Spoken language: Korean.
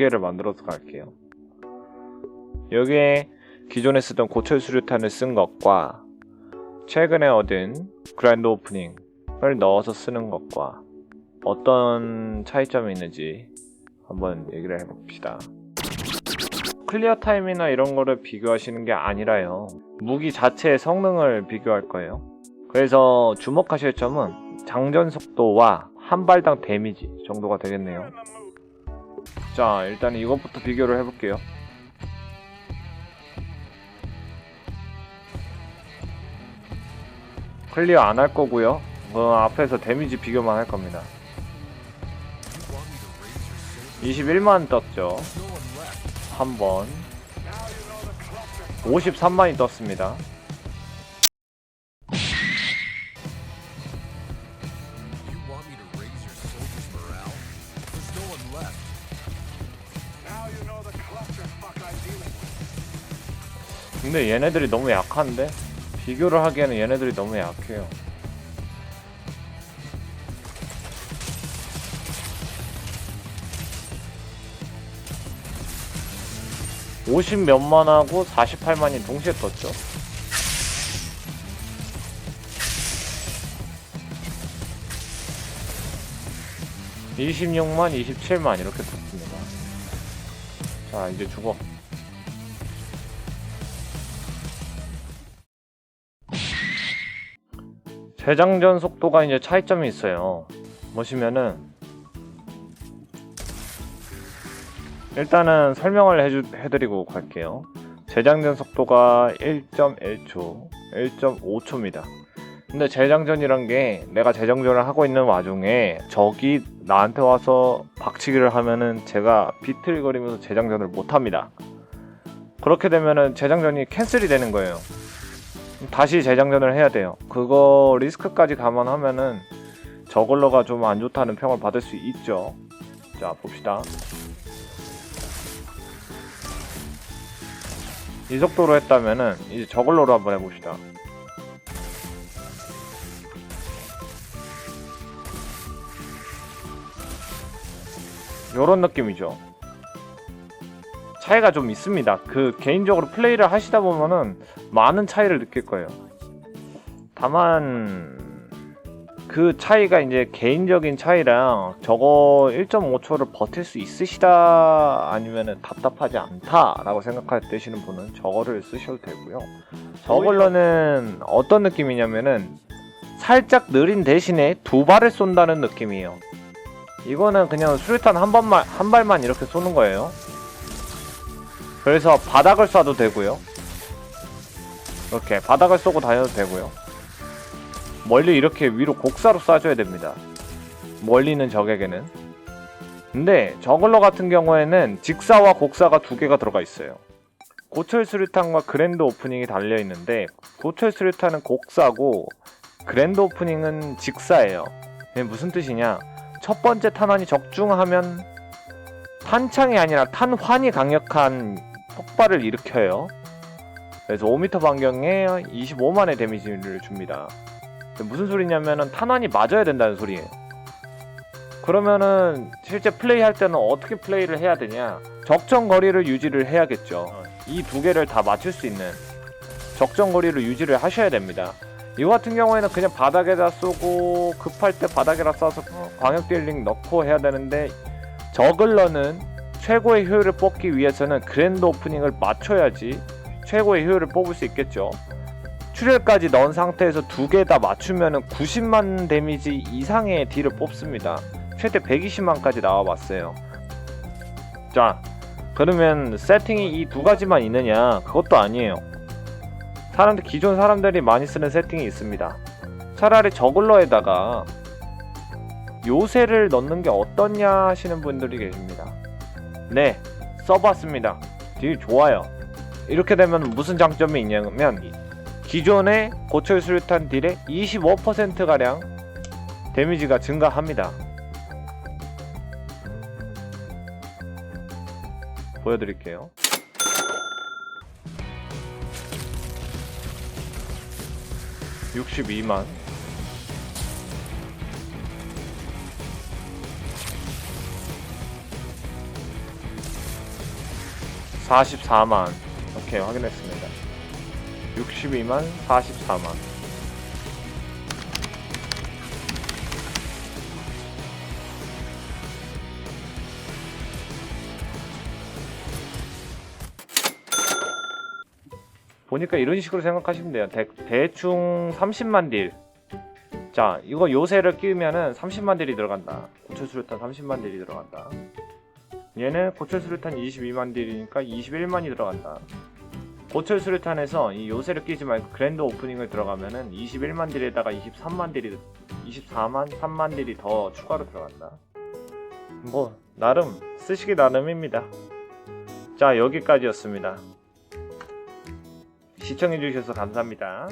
개를 만들어서 갈게요. 여기에 기존에 쓰던 고철 수류탄을 쓴 것과 최근에 얻은 그랜드 오프닝을 넣어서 쓰는 것과 어떤 차이점이 있는지 한번 얘기를 해봅시다. 클리어 타임이나 이런 거를 비교하시는 게 아니라요. 무기 자체의 성능을 비교할 거예요. 그래서 주목하실 점은 장전 속도와 한 발당 데미지 정도가 되겠네요. 자, 일단 이것부터 비교를 해볼게요. 클리어 안 할 거고요. 그 앞에서 데미지 비교만 할 겁니다. 21만 떴죠. 한 번. 53만이 떴습니다. 근데 얘네들이 너무 약한데? 비교를 하기에는 얘네들이 너무 약해요. (50 몇만 하고) (48만이) 동시에 떴죠 26만 27만 이렇게 떴습니다 자 이제 죽어 재장전 속도가 이제 차이점이 있어요. 보시면은 일단은 설명을 해주, 해드리고 갈게요. 재장전 속도가 1.1초, 1.5초입니다. 근데 재장전이란 게 내가 재장전을 하고 있는 와중에 적이 나한테 와서 박치기를 하면은 제가 비틀거리면서 재장전을 못 합니다. 그렇게 되면은 재장전이 캔슬이 되는 거예요. 다시 재장전을 해야 돼요. 그거 리스크까지 감안하면은 저걸로가 좀 안 좋다는 평을 받을 수 있죠. 자, 봅시다. 이 속도로 했다면은 이제 저걸로로 한번 해봅시다. 요런 느낌이죠. 차이가 좀 있습니다. 그 개인적으로 플레이를 하시다 보면은 많은 차이를 느낄 거예요. 다만 그 차이가 이제 개인적인 차이랑 저거 1.5초를 버틸 수 있으시다 아니면은 답답하지 않다라고 생각하시는 분은 저거를 쓰셔도 되고요. 저걸로는 어떤 느낌이냐면은 살짝 느린 대신에 두 발을 쏜다는 느낌이에요. 이거는 그냥 수류탄 한 번만 한 발만 이렇게 쏘는 거예요. 그래서 바닥을 쏴도 되고요. 이렇게 바닥을 쏘고 다녀도 되고요. 멀리 이렇게 위로 곡사로 쏴줘야 됩니다. 멀리 있는 적에게는. 근데 저글러 같은 경우에는 직사와 곡사가 두 개가 들어가 있어요. 고철 수류탄과 그랜드 오프닝이 달려 있는데 고철 수류탄은 곡사고 그랜드 오프닝은 직사예요. 무슨 뜻이냐? 첫 번째 탄환이 적중하면 탄창이 아니라 탄환이 강력한 폭발을 일으켜요. 그래서 5m 반경에 25만의 데미지를 줍니다. 무슨 소리냐면은 탄환이 맞아야 된다는 소리예요. 그러면은 실제 플레이 할 때는 어떻게 플레이를 해야 되냐? 적정 거리를 유지를 해야겠죠. 이 두 개를 다 맞출 수 있는 적정 거리를 유지를 하셔야 됩니다. 이거 같은 경우에는 그냥 바닥에다 쏘고 급할 때 바닥에다 쏴서 광역 딜링 넣고 해야 되는데 저글러는 최고의 효율을 뽑기 위해서는 그랜드 오프닝을 맞춰야지 최고의 효율을 뽑을 수 있겠죠. 출혈까지 넣은 상태에서 두 개 다 맞추면 90만 데미지 이상의 딜을 뽑습니다. 최대 120만까지 나와봤어요. 자, 그러면 세팅이 이 두 가지만 있느냐? 그것도 아니에요. 사람들 기존 사람들이 많이 쓰는 세팅이 있습니다. 차라리 저글러에다가 요새를 넣는 게 어떻냐 하시는 분들이 계십니다. 네, 써봤습니다. 딜 좋아요. 이렇게 되면 무슨 장점이 있냐면 기존의 고철 수류탄 딜의 25%가량 데미지가 증가합니다. 보여드릴게요. (62만) 44만. 오케이 확인했습니다. 62만 44만. 보니까 이런 식으로 생각하시면 돼요. 대, 대충 30만 딜. 자, 이거 요새를 끼우면은 30만 딜이 들어간다. 고철 수류탄 30만 딜이 들어간다. 얘는 고철 수류탄 22만 딜이니까 21만이 들어간다. 고철 수류탄에서 이 요새를 끼지 말고 그랜드 오프닝을 들어가면은 21만 딜에다가 23만 딜이 24만 3만 딜이 더 추가로 들어간다. 뭐 나름 쓰시기 나름입니다. 자 여기까지였습니다. 시청해주셔서 감사합니다.